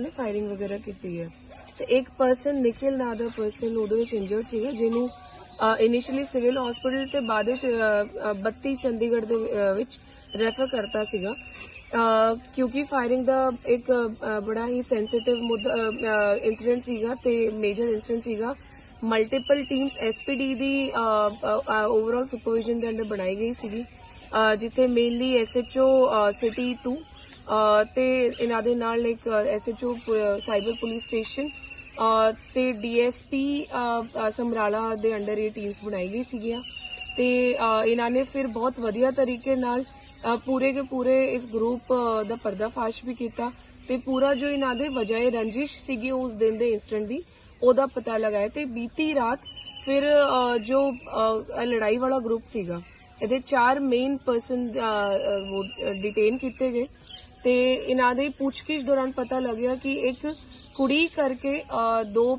ਨੇ ਫਾਇਰਿੰਗ ਵਗੈਰਾ ਕੀਤੀ ਹੈ। ਤੇ ਇੱਕ ਪਰਸਨ ਨਿਖਿਲ ਨਾਂ ਦਾ ਪਰਸਨ ਉਹਦੇ ਵਿੱਚ ਇੰਜਰਡ ਸੀਗਾ, ਜਿਹਨੂੰ ਇਨੀਸ਼ੀਅਲੀ ਸਿਵਲ ਹਸਪੀਟਲ ਤੇ ਬਾਅਦ ਵਿੱਚ 32 ਚੰਡੀਗੜ੍ਹ ਦੇ ਵਿੱਚ ਰੈਫਰ ਕਰਤਾ ਸੀਗਾ। ਕਿਉਂਕਿ ਫਾਇਰਿੰਗ ਦਾ ਇੱਕ ਬੜਾ ਹੀ ਸੈਂਸਿਟਿਵ ਮੁੱਦਾ ਇਨਸੀਡੈਂਟ ਸੀਗਾ ਤੇ ਮੇਜਰ ਇਨਸੀਡੈਂਟ ਸੀਗਾ। ਮਲਟੀਪਲ ਟੀਮਸ ਐਸਪੀਡੀ ਦੀ ਓਵਰਆਲ ਸੁਪਰਵਿਜ਼ਨ ਦੇ ਅੰਦਰ ਬਣਾਈ ਗਈ ਸੀਗੀ। ਜਿੱਥੇ ਮੇਨਲੀ ਐਸਐਚਓ ਸਿਟੀ 2 ਤੇ ਇਹਨਾਂ ਦੇ ਨਾਲ ਇੱਕ ਐਸਐਚਓ ਸਾਈਬਰ ਪੁਲਿਸ ਸਟੇਸ਼ਨ ਅਹ ਤੇ ਡੀਐਸਪੀ ਸਮਰਾਲਾ ਦੇ ਅੰਡਰ ਇਹ ਟੀਮਸ ਬਣਾਈ ਗਈ ਸੀਗੀਆਂ। ਤੇ ਇਹਨਾਂ ਨੇ ਫਿਰ ਬਹੁਤ ਵਧੀਆ ਤਰੀਕੇ ਨਾਲ ਪੂਰੇ ਦੇ ਪੂਰੇ ਇਸ ਗਰੁੱਪ ਦਾ ਪਰਦਾਫਾਸ਼ ਵੀ ਕੀਤਾ। ਤੇ ਪੂਰਾ ਜੋ ਇਹਨਾਂ ਦੇ ਵਜਾਏ ਰੰਜਿਸ਼ ਸੀਗੀ ਉਸ ਦਿਨ ਦੇ ਇਨਸਟੈਂਟ ਦੀ, ਉਹਦਾ ਪਤਾ ਲਗਾਇਆ। ਤੇ ਬੀਤੀ ਰਾਤ ਫਿਰ ਜੋ ਲੜਾਈ ਵਾਲਾ ਗਰੁੱਪ ਸੀਗਾ, ਇਹਦੇ ਚਾਰ ਮੇਨ ਪਰਸਨ ਡਿਟੇਨ ਕੀਤੇ ਗਏ। ਤੇ ਇਹਨਾਂ ਦੇ ਪੁੱਛਗਿੱਛ ਦੌਰਾਨ ਪਤਾ ਲੱਗਿਆ ਕਿ ਇੱਕ ਕੁੜੀ ਕਰਕੇ ਦੋ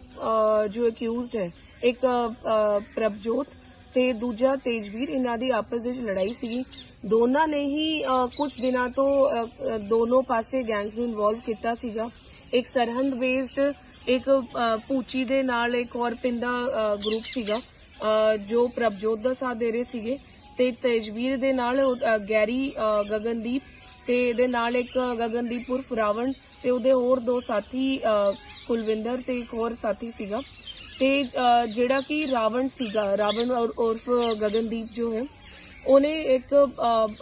ਜੋ ਅਕਿਊਜ਼ਡ ਹੈ ਇੱਕ ਪ੍ਰਭਜੋਤ ਤੇ ਦੂਜਾ ਤੇਜਵੀਰ ਇਹਨਾਂ ਦੀ ਆਪਸ ਵਿੱਚ ਲੜਾਈ ਸੀਗੀ। ਦੋਨਾਂ ਨੇ ਹੀ ਕੁਝ ਦਿਨਾਂ ਤੋਂ ਅਹ, ਦੋਨੋਂ ਪਾਸੇ ਗੈਂਗਸ ਨੂੰ ਇਨਵੋਲਵ ਕੀਤਾ ਸੀਗਾ। ਇੱਕ ਸਰਹੰਦ ਬੇਸਡ ਇੱਕ ਅਹ, ਪੂਚੀ ਦੇ ਨਾਲ ਇੱਕ ਹੋਰ ਪਿੰਦਾ ਗਰੁੱਪ ਸੀਗਾ ਜੋ ਪ੍ਰਭਜੋਤ ਦਾ ਸਾਥ ਦੇ ਰਹੇ ਸੀਗੇ ਤੇ ਤੇਜਵੀਰ ਦੇ ਨਾਲ ਗੈਰੀ ਗਗਨਦੀਪ ਤੇ ਇਹਦੇ ਨਾਲ ਇੱਕ ਗਗਨਦੀਪ ਉਰਫ ਰਾਵਣ ਤੇ ਉਹਦੇ ਹੋਰ ਦੋ ਸਾਥੀ ਕੁਲਵਿੰਦਰ ਤੇ ਇੱਕ ਹੋਰ ਸਾਥੀ ਸੀਗਾ। ਤੇ ਜਿਹੜਾ ਕਿ ਰਾਵਣ ਸੀਗਾ ਰਾਵਣ ਔਰ- ਉਰਫ ਗਗਨਦੀਪ ਜੋ ਹੈ ਉਹਨੇ ਇੱਕ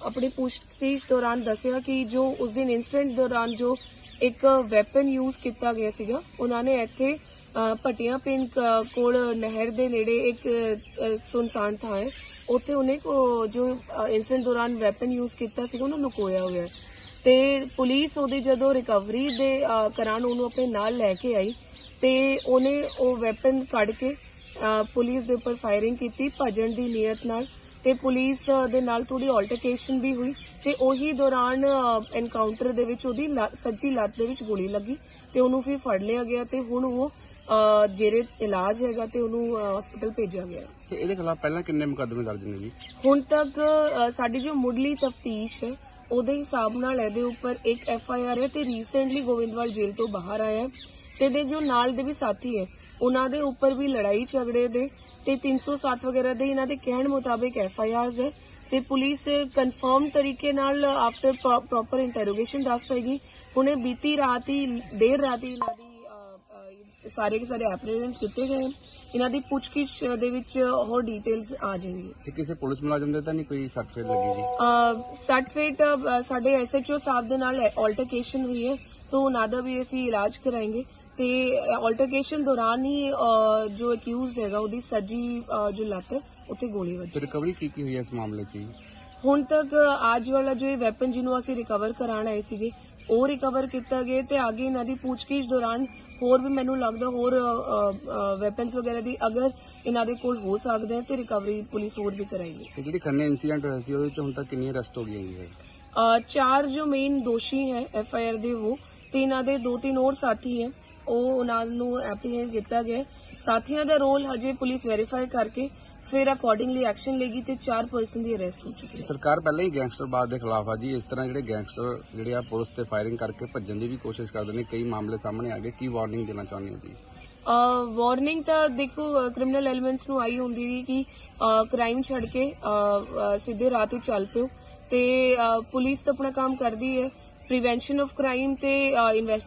ਆਪਣੀ ਪੁੱਛਗਿੱਛ ਦੌਰਾਨ ਦੱਸਿਆ ਕਿ ਜੋ ਉਸ ਦਿਨ ਇਨਸੀਡੈਂਟ ਦੌਰਾਨ ਜੋ ਇੱਕ ਵੈਪਨ ਯੂਜ਼ ਕੀਤਾ ਗਿਆ ਸੀਗਾ ਉਹਨਾਂ ਨੇ ਇੱਥੇ ਅਹ, ਪਿੰਡ ਕੋਲ ਨਹਿਰ ਦੇ ਨੇੜੇ ਇੱਕ ਸੁਨਸਾਨ ਥਾਂ ਹੈ। ਉੱਥੇ ਉਹਨੇ ਜੋ ਇਨਸੀਡੈਂਟ ਦੌਰਾਨ ਵੈਪਨ ਯੂਜ਼ ਕੀਤਾ ਸੀਗਾ ਉਹਨੂੰ ਲੁਕੋਇਆ ਹੋਇਆ। ਤੇ ਪੁਲਿਸ ਉਹਦੀ ਜਦੋਂ ਰਿਕਵਰੀ ਦੇ ਅਹ, ਉਹਨੂੰ ਆਪਣੇ ਨਾਲ ਲੈ ਕੇ ਆਈ ਤੇ ਉਹਨੇ ਉਹ ਵੈਪਨ ਕੱਢ ਕੇ ਪੁਲਿਸ ਦੇ ਉੱਪਰ ਫਾਇਰਿੰਗ ਕੀਤੀ ਭਜਣ ਦੀ ਨੀਅਤ ਨਾਲ। ਤੇ ਪੁਲਿਸ ਦੇ ਨਾਲ ਥੋੜੀ ਆਲਟਰਕੇਸ਼ਨ ਵੀ ਹੋਈ ਤੇ ਉਹੀ ਦੌਰਾਨ ਐਨਕਾਊਂਟਰ ਦੇ ਵਿੱਚ ਉਹਦੀ ਲੱਤ- ਸੱਜੀ ਲੱਤ ਦੇ ਵਿੱਚ ਗੋਲੀ ਲੱਗੀ ਤੇ ਉਹਨੂੰ ਫਿਰ ਫੜ ਲਿਆ ਗਿਆ ਤੇ ਹੁਣ ਉਹ ਜੇਰੇ ਇਲਾਜ ਹੈਗਾ ਤੇ ਉਹਨੂੰ ਹਸਪੀਟਲ ਭੇਜਿਆ ਗਿਆ। ਤੇ ਇਹਦੇ ਖਿਲਾਫ ਪਹਿਲਾਂ ਕਿੰਨੇ ਮੁਕੱਦਮੇ ਦਰਜ ਨੇ ਜੀ? ਹੁਣ ਤੱਕ ਸਾਡੀ ਜੋ ਮੁੱਢਲੀ ਤਫਤੀਸ਼ ਹੈ ਉਹਦੇ ਹਿਸਾਬ ਨਾਲ ਇਹਦੇ ਉੱਪਰ ਇੱਕ ਐਫ ਆਈ ਆਰ ਹੈ ਤੇ ਰੀਸੈਂਟਲੀ ਗੋਬਿੰਦਵਾਲ ਜੇਲ੍ਹ ਤੋਂ ਬਾਹਰ ਆਇਆ ਤੇ ਦੇ ਜੋ ਨਾਲ ਦੇ ਵੀ ਸਾਥੀ ਹੈ ਉਹਨਾਂ ਦੇ ਉੱਪਰ ਵੀ ਲੜਾਈ ਝਗੜੇ ਦੇ ਤੇ 307 ਵਗੈਰਾ ਦੇ ਇਹਨਾਂ ਦੇ ਕਹਿਣ ਮੁਤਾਬਿਕ ਐਫ ਆਈ ਆਰਸ ਹੈ। ਤੇ ਪੁਲਿਸ ਕਨਫਰਮ ਤਰੀਕੇ ਨਾਲ ਆਫਟਰ ਪ੍ਰੋਪਰ ਇੰਟਰੋਗੇਸ਼ਨ ਦੱਸ ਪਾਏਗੀ। ਹੁਣੇ ਬੀਤੀ ਰਾਤ ਹੀ ਦੇਰ ਰਾਤ ਹੀ ਇਹਨਾਂ ਦੀ ਸਾਰੇ ਦੇ ਸਾਰੇ ਐਪਰੀਹੈਂਡ ਕੀਤੇ ਗਏ। ਇਹਨਾਂ ਦੀ ਪੁੱਛਗਿੱਛ ਦੇ ਵਿੱਚ ਹੋਰ ਡਿਟੇਲਸ ਆ ਜਾਣਗੀਆਂ। ਕਿਸੇ ਪੁਲਿਸ ਮੁਲਾਜ਼ਮ ਦੇ ਤਾਂ ਨਹੀਂ ਕੋਈ ਸੱਟ ਫੇਟ ਲੱਗੀ ਜੀ? ਸਰਟੀਫਿਕੇਟ ਸਾਡੇ ਐਸਐਚਓ ਸਾਹਿਬ ਦੇ ਨਾਲ ਆਲਟਰਕੇਸ਼ਨ ਹੋਈ ਹੈ ਤੋਂ ਉਹਨਾਂ ਦਾ ਵੀ ਅਸੀਂ ਇਲਾਜ ਕਰਾਂਗੇ। ਤੇ ਆਲਟਰਕੇਸ਼ਨ ਦੌਰਾਨ ਹੀ ਜੋ ਅਕਿਊਜ਼ਡ ਹੈਗਾ ਉਹਦੀ ਸੱਜੀ ਜੋ ਲੱਤ ਹੈ ਗੋਲੀ ਵੱਜੀ। ਤੇ ਰਿਕਵਰੀ ਕੀ ਕੀ ਹੋਈ ਹੈ ਇਸ ਮਾਮਲੇ 'ਚ ਹੁਣ ਤੱਕ ਅੱਜ ਵਾਲਾ ਜੋ ਇਹ ਵੈਪਨ ਜਿਹਨੂੰ ਅਸੀਂ ਰਿਕਵਰ ਕਰਾਣ ਆਏ ਸੀਗੇ ਉਹ ਰਿਕਵਰ ਕੀਤਾ ਗਿਆ ਤੇ ਅੱਗੇ ਇਹਨਾਂ ਦੀ ਪੁੱਛਗਿੱਛ ਦੌਰਾਨ ਹੋਰ ਵੀ ਮੈਨੂੰ ਲੱਗਦਾ ਹੋਰ ਵੈਪਨਸ ਵਗੈਰਾ ਦੀ ਅਗਰ ਇਹਨਾਂ ਦੇ ਕੋਲ ਹੋ ਸਕਦੇ ਹੈ ਤੇ ਰਿਕਵਰੀ ਪੁਲਿਸ ਹੋਰ ਵੀ ਕਰਾਏਗੀ। ਤੇ ਜਿਹੜੀ ਖੰਨੇ ਇਨਸੀਡੈਂਟ ਹੋਇਆ ਸੀ ਉਹਦੇ 'ਚ ਹੁਣ ਤੱਕ ਕਿੰਨੀਆਂ ਅਰੈਸਟ ਹੋ ਗਈਆਂ ਜੀ ਚਾਰ ਜੋ ਮੇਨ ਦੋਸ਼ੀ ਹੈ ਐਫ ਆਈ ਆਰ ਦੇ ਉਹ ਤੇ ਇਹਨਾਂ ਦੇ ਦੋ ਤਿੰਨ ਹੋਰ ਸਾਥੀ ਹੈ। ਉਹ ਉਹਨਾਂ ਨੂੰ ਐਪਰੀਹੈਂਡ ਕੀਤਾ ਗਿਆ। ਸਾਥੀਆਂ ਦਾ ਰੋਲ ਹਜੇ ਪੁਲਿਸ ਵੈਰੀਫਾਈ ਕਰਕੇ ਫਿਰ ਅਕੋਰਡਿੰਗਲੀ ਐਕਸ਼ਨ ਲੇਗੀ ਤੇ ਚਾਰ ਪਰਸਨ ਦੀ ਅਰੈਸਟ ਹੋ ਚੁੱਕੀ ਹੈ। ਸਰਕਾਰ ਪਹਿਲਾਂ ਹੀ ਗੈਂਗਸਟਰਵਾਦ ਦੇ ਖਿਲਾਫ ਆ ਜੀ ਇਸ ਤਰ੍ਹਾਂ ਜਿਹੜੇ ਗੈਂਗਸਟਰ ਜਿਹੜੇ ਆ ਪੁਲਿਸ ਤੇ ਫਾਇਰਿੰਗ ਕਰਕੇ ਭੱਜਣ ਦੀ ਵੀ ਕੋਸ਼ਿਸ਼ ਕਰਦੇ ਨੇ ਕਈ ਮਾਮਲੇ ਸਾਹਮਣੇ ਆ ਗਏ ਕੀ ਵਾਰਨਿੰਗ ਦੇਣਾ ਚਾਹੁੰਦੇ ਹੋ ਜੀ? ਵਾਰਨਿੰਗ ਤਾਂ ਦੇਖੋ ਕ੍ਰਿਮੀਨਲ ਐਲੀਮੈਂਟਸ ਨੂੰ ਆਈ ਹੁੰਦੀ ਸੀ ਕਿ ਕ੍ਰਾਈਮ ਛੱਡ ਕੇ ਸਿੱਧੇ ਰਾਹ ਤੇ ਚੱਲ ਪਿਓ ਤੇ ਪੁਲਿਸ ਤਾਂ ਆਪਣਾ ਕੰਮ ਕਰਦੀ ਹੈ ਪ੍ਰੀਵੈਂਸ਼ਨ ਆਫ ਕ੍ਰਾਈਮ ਤੇ ਇਨਵੈਸਟ